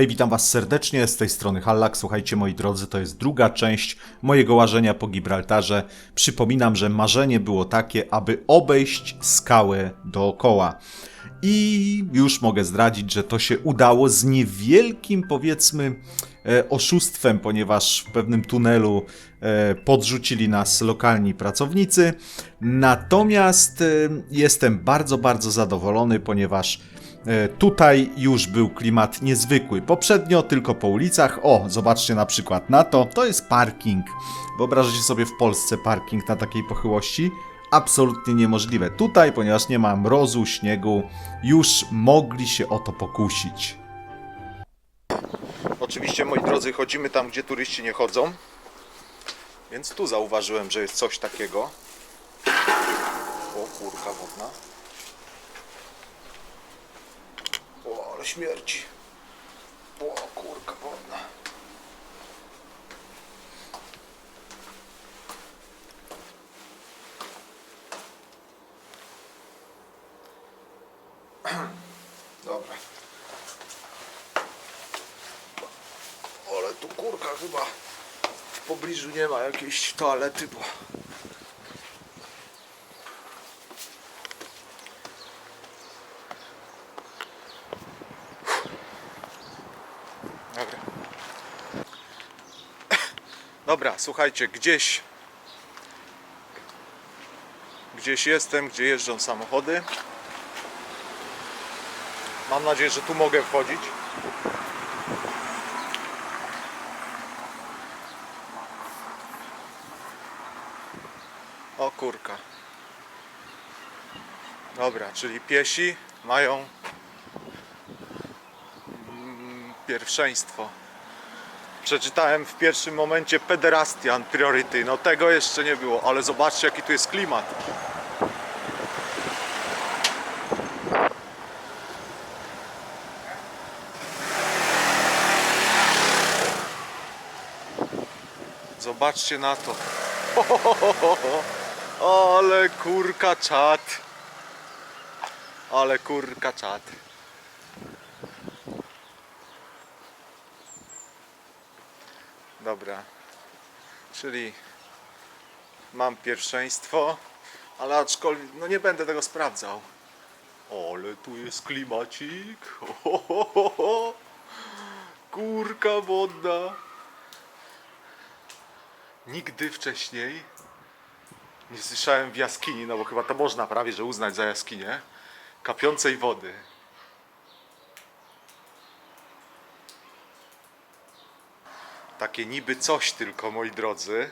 Hej, witam was serdecznie, z tej strony Hallak. Słuchajcie moi drodzy, to jest druga część mojego łażenia po Gibraltarze. Przypominam, że marzenie było takie, aby obejść skałę dookoła. I już mogę zdradzić, że to się udało z niewielkim, powiedzmy, e, oszustwem, ponieważ w pewnym tunelu e, podrzucili nas lokalni pracownicy. Natomiast e, jestem bardzo, bardzo zadowolony, ponieważ Tutaj już był klimat niezwykły. Poprzednio tylko po ulicach. O, zobaczcie na przykład na to. To jest parking. Wyobrażacie sobie w Polsce parking na takiej pochyłości? Absolutnie niemożliwe. Tutaj, ponieważ nie ma mrozu, śniegu, już mogli się o to pokusić. Oczywiście, moi drodzy, chodzimy tam, gdzie turyści nie chodzą. Więc tu zauważyłem, że jest coś takiego. O, kurka wodna. O, ale śmierci. O, kurka wodna. Dobra. Ale tu kurka chyba w pobliżu nie ma jakiejś toalety, bo... Dobra. Dobra, słuchajcie, gdzieś gdzieś jestem, gdzie jeżdżą samochody. Mam nadzieję, że tu mogę wchodzić. O kurka. Dobra, czyli piesi mają mm, pierwszeństwo. Przeczytałem w pierwszym momencie pederastian priority. No tego jeszcze nie było, ale zobaczcie jaki tu jest klimat. Zobaczcie na to. Ale kurka czat. Ale kurka czat. Dobra. Czyli mam pierwszeństwo, ale aczkolwiek no nie będę tego sprawdzał. Ale tu jest klimacik. Ho, ho, ho, ho. Kurka wodna. Nigdy wcześniej nie słyszałem w jaskini, no bo chyba to można prawie że uznać za jaskinię, kapiącej wody. Takie niby coś tylko, moi drodzy.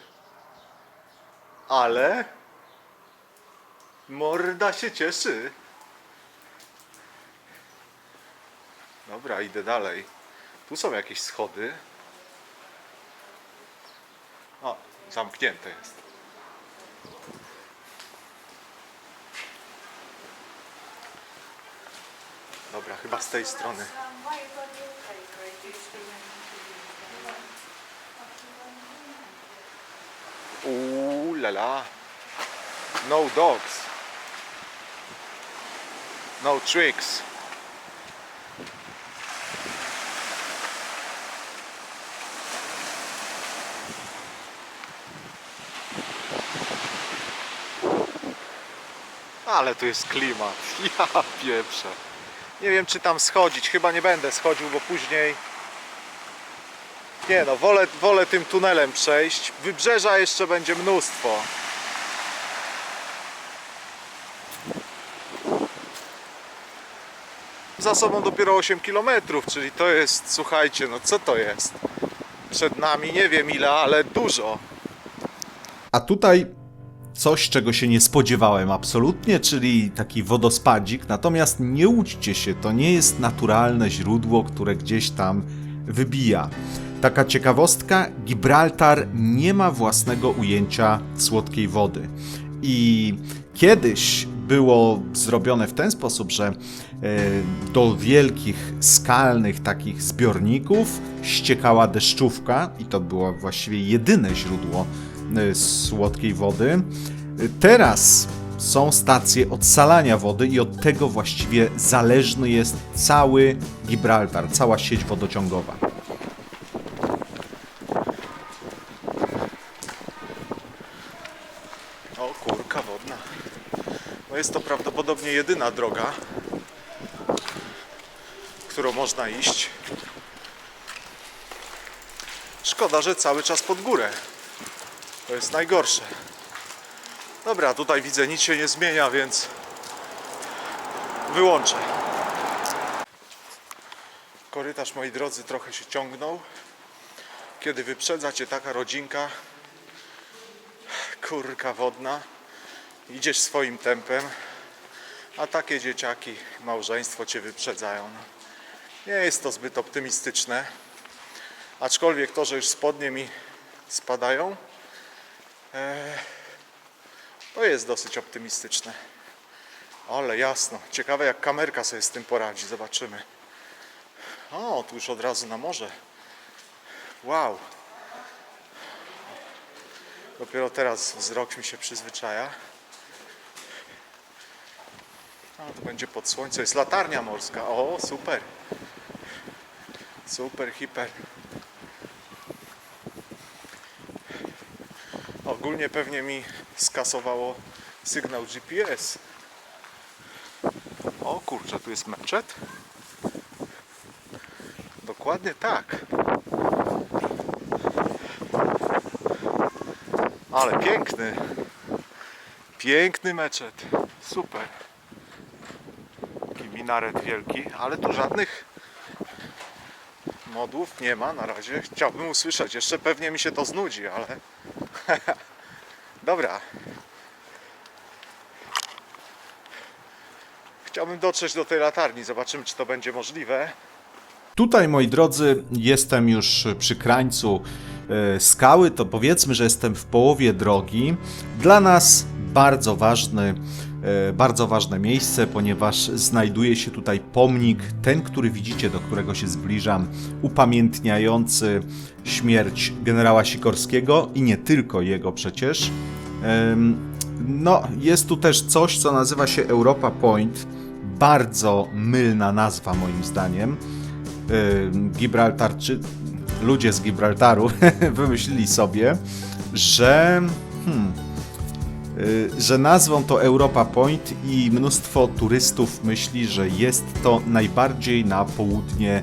Ale morda się cieszy. Dobra, idę dalej. Tu są jakieś schody. O, zamknięte jest. Dobra, chyba z tej strony. Uuu, la la. No dogs. No tricks. Ale tu jest klimat. Ja pieprzę. Nie wiem czy tam schodzić. Chyba nie będę schodził, bo później... Nie no, wolę, wolę tym tunelem przejść. Wybrzeża jeszcze będzie mnóstwo. Za sobą dopiero 8 km, czyli to jest, słuchajcie, no co to jest? Przed nami nie wiem ile, ale dużo. A tutaj coś, czego się nie spodziewałem absolutnie, czyli taki wodospadzik. Natomiast nie łudźcie się, to nie jest naturalne źródło, które gdzieś tam wybija. Taka ciekawostka: Gibraltar nie ma własnego ujęcia słodkiej wody. I kiedyś było zrobione w ten sposób, że e, do wielkich, skalnych takich zbiorników ściekała deszczówka, i to było właściwie jedyne źródło e, słodkiej wody. Teraz są stacje odsalania wody i od tego właściwie zależny jest cały Gibraltar, cała sieć wodociągowa. O, kurka wodna. No jest to prawdopodobnie jedyna droga, którą można iść. Szkoda, że cały czas pod górę. To jest najgorsze. Dobra, tutaj widzę, nic się nie zmienia, więc wyłączę. Korytarz, moi drodzy, trochę się ciągnął. Kiedy wyprzedza cię taka rodzinka, kurka wodna, idziesz swoim tempem, a takie dzieciaki, małżeństwo cię wyprzedzają. Nie jest to zbyt optymistyczne, aczkolwiek to, że już spodnie mi spadają, e, to jest dosyć optymistyczne. Ale jasno, ciekawe jak kamerka sobie z tym poradzi, zobaczymy. O, tu już od razu na morze. Wow. Dopiero teraz wzrok mi się przyzwyczaja. A, to będzie pod słońce. Jest latarnia morska. O, super. Super, hiper. Ogólnie pewnie mi skasowało sygnał GPS. O kurczę, tu jest meczet? Dokładnie tak. Ale piękny. Piękny meczet. Super. Minaret wielki, ale tu żadnych modłów nie ma na razie. Chciałbym usłyszeć. Jeszcze pewnie mi się to znudzi, ale dobra. Chciałbym dotrzeć do tej latarni. Zobaczymy, czy to będzie możliwe. Tutaj, moi drodzy, jestem już przy krańcu e, skały, to powiedzmy, że jestem w połowie drogi. Dla nas bardzo ważny, bardzo ważne miejsce, ponieważ znajduje się tutaj pomnik, ten, który widzicie, do którego się zbliżam, upamiętniający śmierć generała Sikorskiego i nie tylko jego przecież. No, jest tu też coś, co nazywa się Europa Point. Bardzo mylna nazwa, moim zdaniem. Gibraltarczy, ludzie z Gibraltaru wymyślili sobie, że, hmm, że nazwą to Europa Point i mnóstwo turystów myśli, że jest to najbardziej na południe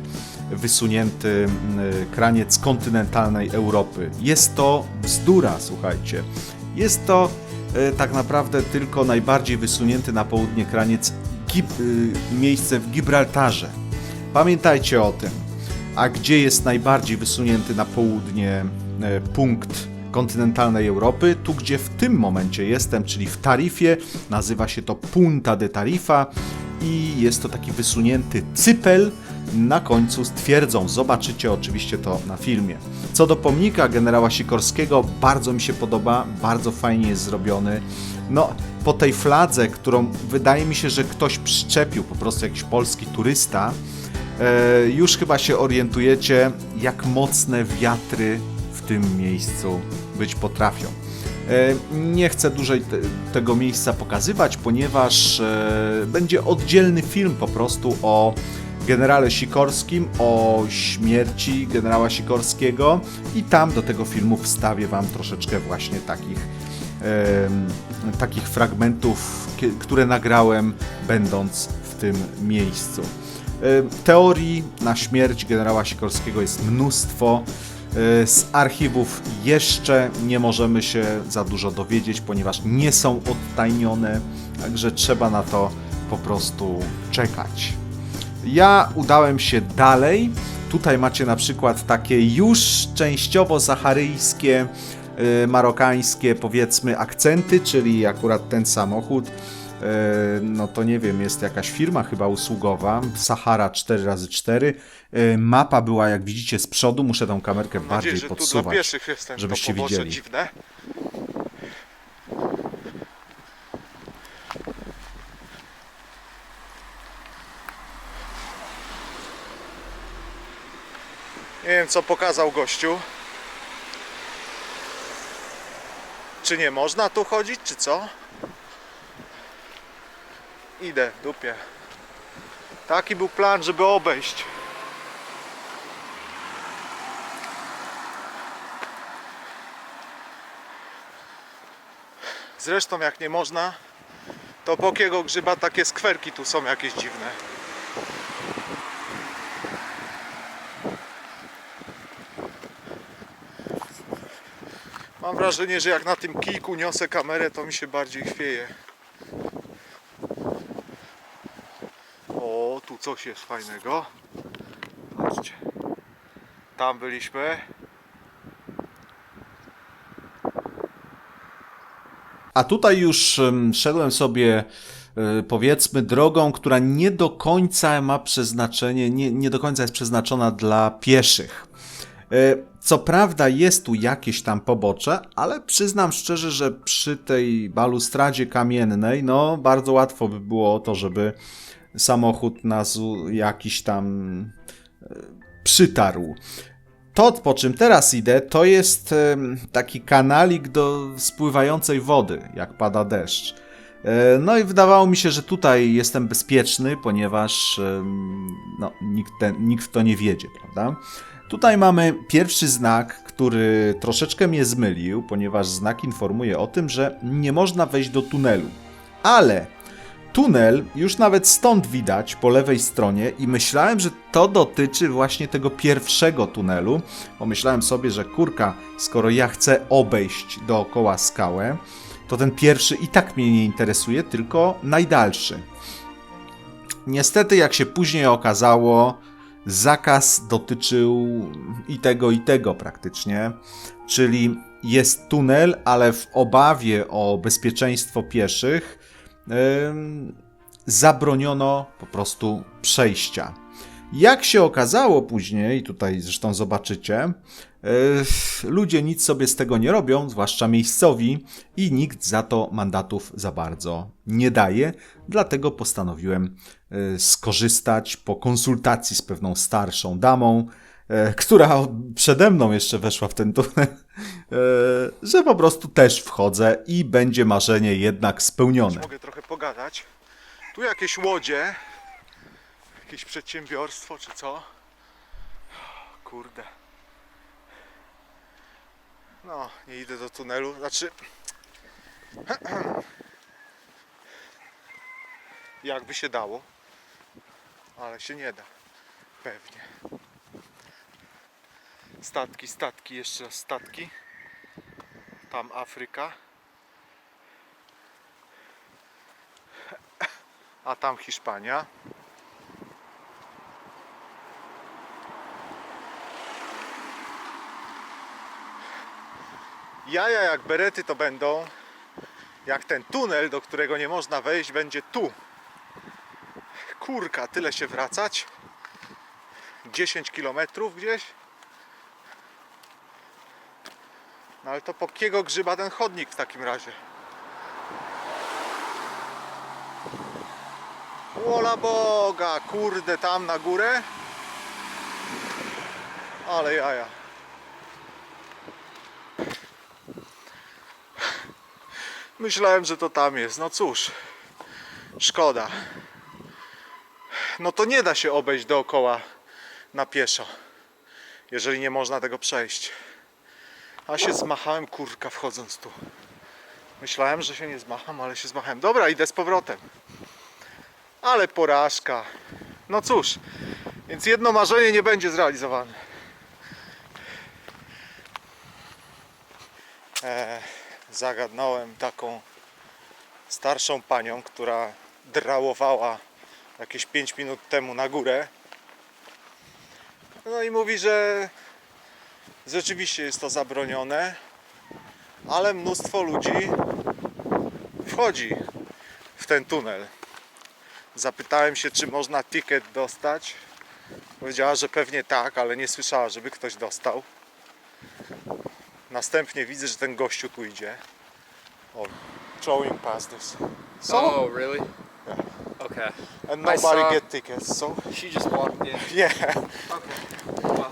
wysunięty y, kraniec kontynentalnej Europy. Jest to bzdura, słuchajcie. Jest to y, tak naprawdę tylko najbardziej wysunięty na południe kraniec y, miejsce w Gibraltarze. Pamiętajcie o tym. A gdzie jest najbardziej wysunięty na południe punkt kontynentalnej Europy? Tu, gdzie w tym momencie jestem, czyli w Tarifie, nazywa się to Punta de Tarifa i jest to taki wysunięty cypel na końcu z twierdzą. Zobaczycie oczywiście to na filmie. Co do pomnika generała Sikorskiego, bardzo mi się podoba, bardzo fajnie jest zrobiony. No, po tej fladze, którą wydaje mi się, że ktoś przyczepił, po prostu jakiś polski turysta, E, już chyba się orientujecie, jak mocne wiatry w tym miejscu być potrafią. E, Nie chcę dłużej te, tego miejsca pokazywać, ponieważ e, będzie oddzielny film po prostu o generale Sikorskim, o śmierci generała Sikorskiego i tam do tego filmu wstawię Wam troszeczkę właśnie takich takich fragmentów, które nagrałem będąc w tym miejscu. E, Teorii na śmierć generała Sikorskiego jest mnóstwo. E, Z archiwów jeszcze nie możemy się za dużo dowiedzieć, ponieważ nie są odtajnione, także trzeba na to po prostu czekać. Ja udałem się dalej. Tutaj macie na przykład takie już częściowo saharyjskie, y, marokańskie powiedzmy akcenty, czyli akurat ten samochód. Y, No to nie wiem, jest jakaś firma chyba usługowa, Sahara 4x4. Y, Mapa była, jak widzicie, z przodu. Muszę tą kamerkę Mam bardziej nadzieję, podsuwać. pieszych jest ten żebyście widzieli. dziwne. Nie wiem co pokazał gościu. Czy nie można tu chodzić, czy co? Idę w dupie. Taki był plan, żeby obejść. Zresztą jak nie można, to bokiego grzyba takie skwerki tu są jakieś dziwne. Mam wrażenie, że jak na tym kijku niosę kamerę, to mi się bardziej chwieje. O, tu coś jest fajnego. Patrzcie. Tam byliśmy. A tutaj już em, szedłem sobie, e, powiedzmy, drogą, która nie do końca ma przeznaczenie, nie, nie do końca jest przeznaczona dla pieszych. E, Co prawda jest tu jakieś tam pobocze, ale przyznam szczerze, że przy tej balustradzie kamiennej, no bardzo łatwo by było o to, żeby samochód nas jakiś tam e, przytarł. To, po czym teraz idę, to jest em, taki kanalik do spływającej wody, jak pada deszcz. E, No i wydawało mi się, że tutaj jestem bezpieczny, ponieważ no, nikt, ten, nikt w to nie wiedzie, prawda? Tutaj mamy pierwszy znak, który troszeczkę mnie zmylił, ponieważ znak informuje o tym, że nie można wejść do tunelu. Ale tunel już nawet stąd widać po lewej stronie i myślałem, że to dotyczy właśnie tego pierwszego tunelu. Pomyślałem sobie, że kurka, skoro ja chcę obejść dookoła skałę, to ten pierwszy i tak mnie nie interesuje, tylko najdalszy. Niestety, jak się później okazało, zakaz dotyczył i tego, i tego praktycznie. Czyli jest tunel, ale w obawie o bezpieczeństwo pieszych zabroniono po prostu przejścia. Jak się okazało później, tutaj zresztą zobaczycie, yy, ludzie nic sobie z tego nie robią, zwłaszcza miejscowi, i nikt za to mandatów za bardzo nie daje. Dlatego postanowiłem yy, skorzystać po konsultacji z pewną starszą damą, która przede mną jeszcze weszła w ten tunel, yy, że po prostu też wchodzę i będzie marzenie jednak spełnione. Mogę trochę pogadać. Tu jakieś łodzie. Jakieś przedsiębiorstwo czy co? Kurde. No, nie idę do tunelu. Znaczy. Jakby się dało. Ale się nie da. Pewnie. Statki, statki, jeszcze raz statki. Tam Afryka. a tam Hiszpania. Jaja jak berety to będą, jak ten tunel, do którego nie można wejść, będzie tu. Kurka, tyle się wracać. 10 km gdzieś. No ale to po kiego grzyba ten chodnik w takim razie? Wola Boga, kurde, tam na górę. Ale jaja. Myślałem, że to tam jest. No cóż, szkoda. No to nie da się obejść dookoła na pieszo, jeżeli nie można tego przejść. A się zmachałem, kurka, wchodząc tu. Myślałem, że się nie zmacham, ale się zmachałem. Dobra, idę z powrotem. Ale porażka. No cóż, więc jedno marzenie nie będzie zrealizowane. E, zagadnąłem taką starszą panią, która drałowała jakieś 5 minut temu na górę. No i mówi, że rzeczywiście jest to zabronione, ale mnóstwo ludzi wchodzi w ten tunel. Zapytałem się, czy można ticket dostać. Powiedziała, że pewnie tak, ale nie słyszała, żeby ktoś dostał. Następnie widzę, że ten gościu tu idzie. O, showing past this. So, Oh, really? Yeah. Okay. and nobody saw- get tickets, so She just walked in. yeah. Okay. Well,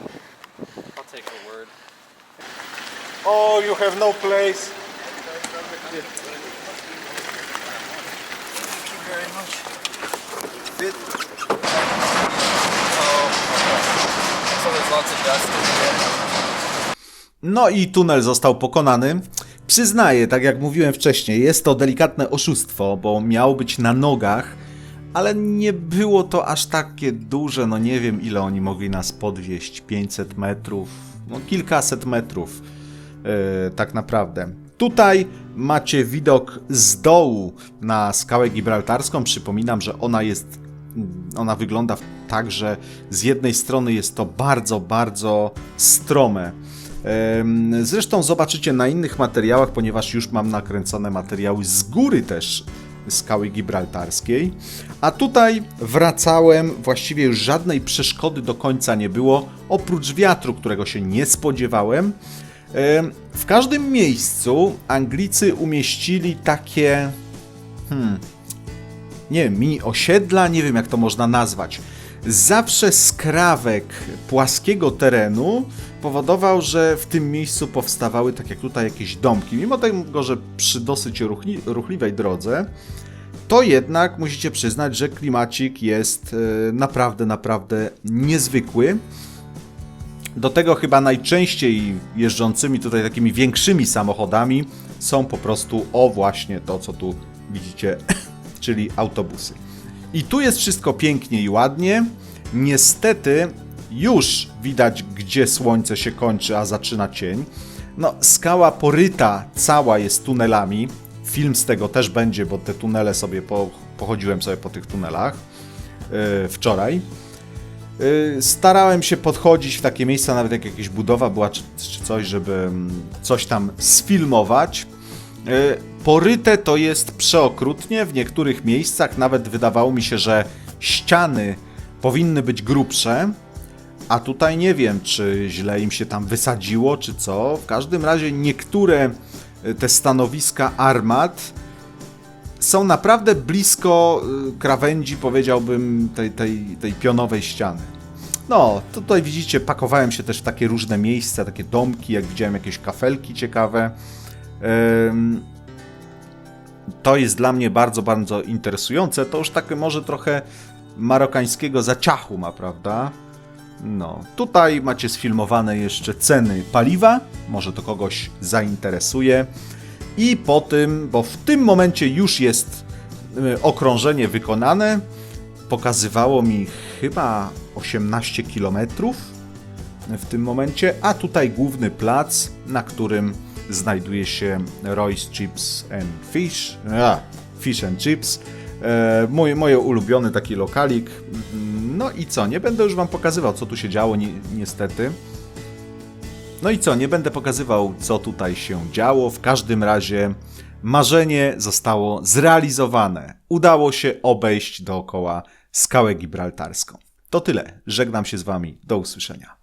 I'll take her word. Oh, you have no place. Thank you very much. No i tunel został pokonany. Przyznaję, tak jak mówiłem wcześniej, jest to delikatne oszustwo, bo miał być na nogach, ale nie było to aż takie duże, no nie wiem ile oni mogli nas podwieźć, 500 metrów, no kilkaset metrów, tak naprawdę. Tutaj macie widok z dołu na skałę gibraltarską. Przypominam, że ona jest, ona wygląda tak, że z jednej strony jest to bardzo, bardzo strome. Zresztą zobaczycie na innych materiałach, ponieważ już mam nakręcone materiały z góry też skały gibraltarskiej. A tutaj wracałem, właściwie już żadnej przeszkody do końca nie było, oprócz wiatru, którego się nie spodziewałem. W każdym miejscu Anglicy umieścili takie nie wiem, mini osiedla, nie wiem jak to można nazwać. Zawsze skrawek płaskiego terenu powodował, że w tym miejscu powstawały, tak jak tutaj, jakieś domki. Mimo tego, że przy dosyć ruchli, ruchliwej drodze, to jednak musicie przyznać, że klimacik jest e, naprawdę, naprawdę niezwykły. Do tego chyba najczęściej jeżdżącymi tutaj takimi większymi samochodami są po prostu o właśnie to, co tu widzicie, czyli autobusy. I tu jest wszystko pięknie i ładnie. Niestety już widać, gdzie słońce się kończy, a zaczyna cień. No, skała poryta cała jest tunelami. Film z tego też będzie, bo te tunele sobie po, pochodziłem sobie po tych tunelach yy, wczoraj. Y, Starałem się podchodzić w takie miejsca, nawet jak jakaś budowa była czy, coś, żeby mm, coś tam sfilmować. Y, Poryte to jest przeokrutnie, w niektórych miejscach nawet wydawało mi się, że ściany powinny być grubsze, a tutaj nie wiem, czy źle im się tam wysadziło, czy co. W każdym razie niektóre y, te stanowiska armat są naprawdę blisko y, krawędzi, powiedziałbym, tej, tej, tej pionowej ściany. No, tutaj widzicie, pakowałem się też w takie różne miejsca, takie domki, jak widziałem jakieś kafelki ciekawe. To jest dla mnie bardzo, bardzo interesujące. To już takie może trochę marokańskiego zaciachu ma, prawda? No, tutaj macie sfilmowane jeszcze ceny paliwa, może to kogoś zainteresuje. I po tym, bo w tym momencie już jest y, okrążenie wykonane, pokazywało mi chyba 18 km w tym momencie, a tutaj główny plac, na którym znajduje się Roy's Chips and Fish, a, Fish and Chips, e, mój, moje ulubiony taki lokalik. Mm, No i co, nie będę już wam pokazywał, co tu się działo, ni niestety. No i co, nie będę pokazywał, co tutaj się działo. W każdym razie marzenie zostało zrealizowane. Udało się obejść dookoła skałę gibraltarską. To tyle. Żegnam się z wami. Do usłyszenia.